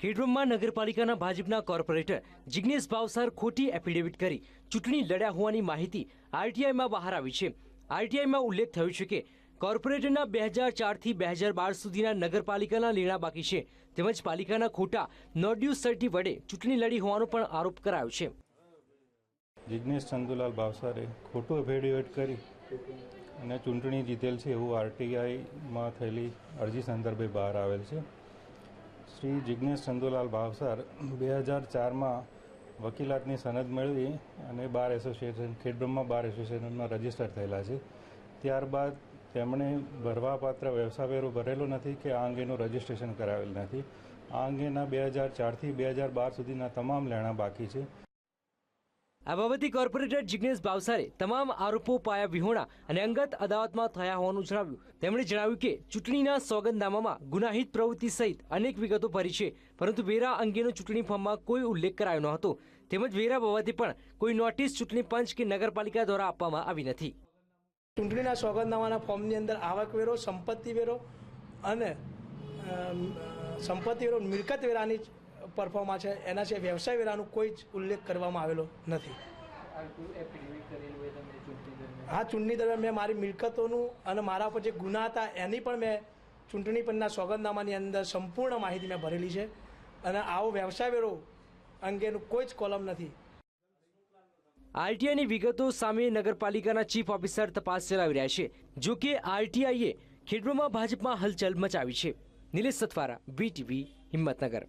ખેડબ્રહ્મા નગરપાલિકાના ભાજપના કોર્પોરેટર જિગ્નેશ ભાવસાર ખોટી એફિડેવિટ કરી ચૂંટણી લડ્યા હોવાની માહિતી આરટીઆઈમાં બહાર આવી છે. આરટીઆઈમાં ઉલ્લેખ થયો છે કે કોર્પોરેટરના બે હજાર ચારથી બે હજાર બાર સુધીના નગરપાલિકાના લેણા બાકી છે. તેમજ પાલિકાના ખોટા નોડ્યુસ સર્ટી વડે ચૂંટણી લડી હોવાનો પણ આરોપ કરાયો છે. જિજ્ઞેશ ચંદુલાલ ભાવસારે ખોટું એફિડેવિટ કરી અને ચૂંટણી જીતેલ છે એવું આરટીઆઈમાં થયેલી અરજી સંદર્ભે બહાર આવેલ છે. શ્રી જિજ્ઞેશ ચંદુલાલ ભાવસાર બે હજાર ચારમાં વકીલાતની સનદ મેળવી અને બાર એસોસિએશન, ખેડબ્રહ્મા બાર એસોસિએશનમાં રજિસ્ટર થયેલા છે. ત્યારબાદ તેમણે ભરવાપાત્ર વ્યવસાય વેરો ભરેલો નથી કે આ અંગેનું રજીસ્ટ્રેશન કરાવેલ નથી. આ અંગેના બે હજાર ચારથી બે હજાર બાર સુધીના તમામ લેણા બાકી છે. આ બાબતે કોર્પોરેટર જિગ્નેશ ભાવસારે તમામ આરોપો પાયા વિહોણા અને અંગત અદાવતમાં થયા હોવાનું જણાવ્યું. તેમણે જણાવ્યું કે, ચૂંટણીના સોગંદનામામાં ગુનાહિત પ્રવૃત્તિ સહિત અનેક વિગતો ભરી છે, પરંતુ વેરા અંગેનો ચૂંટણી ફોર્મમાં કોઈ ઉલ્લેખ કરાયો ન હતો. તેમજ વેરા બાબતે પણ કોઈ નોટિસ ચૂંટણી પંચ કે નગરપાલિકા દ્વારા આપવામાં આવી નથી. ચૂંટણીના સોગંદનામાના ફોર્મની અંદર આવકવેરો સંપત્તિ વેરો અને સંપત્તિ વેરો, મિલકત વેરાની પરફોર્મા છે. એના છે વ્યવસાય વેરાનો કોઈ જ ઉલ્લેખ કરવામાં આવેલો નથી. હા, ચૂંટણી દરમિયાન મેં મારી મિલકતોનું અને મારા પર જે ગુના હતા, એની પણ મેં ચૂંટણી પંચના સોગંદનામાની અંદર સંપૂર્ણ માહિતી મેં ભરેલી છે. અને આવો વ્યવસાય વેરો અંગેનું કોઈ જ કોલમ નથી. આરટીઆઈની વિગતો સામે નગરપાલિકાના ચીફ ઓફિસર તપાસ ચલાવી રહ્યા છે, જો કે આરટીઆઈએ ખેડબ્રહ્મા ભાજપમાં હલચલ મચાવી છે. નિલેશ સથવારા વીટીવી હિંમતનગર.